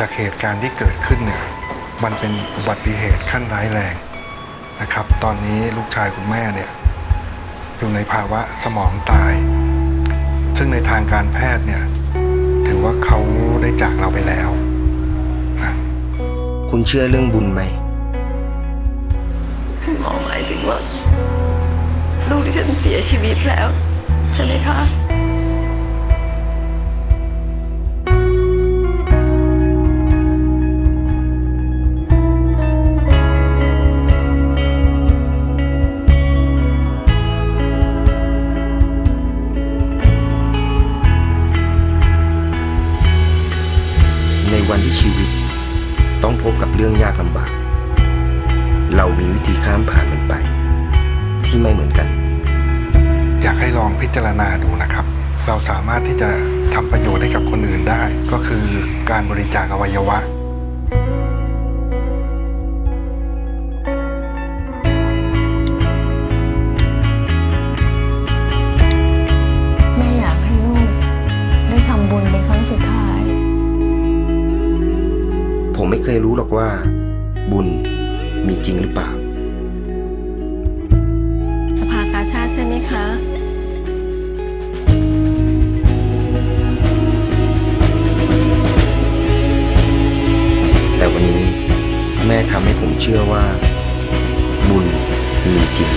จากเหตุการณ์ที่เกิดขึ้นเนี่ยมันเป็นอุบัติเหตุขั้นร้ายแรงนะครับ ตอนนี้ลูกชายคุณแม่เนี่ยอยู่ในภาวะสมองตาย ซึ่งในทางการแพทย์เนี่ยถือว่าเขาได้จากเราไปแล้วนะคุณเชื่อเรื่องบุญไหมหมอหมายถึงว่าลูกที่ฉันเสียชีวิตแล้ว ใช่ไหมคะ วันที่ชีวิต ต้องพบกับเรื่องยากลำบาก เรามีวิธีข้ามผ่านมันไป ที่ไม่เหมือนกัน อยากให้ลองพิจารณาดูนะครับ เราสามารถที่จะทำประโยชน์ให้กับคนอื่นได้ ก็คือการบริจาคอวัยวะ ผมไม่เคยรู้หรอกว่า บุญมีจริงหรือเปล่า สภากาชาติใช่ไหมคะแต่วันนี้แม่ทำให้ผมเชื่อว่า บุญมีจริง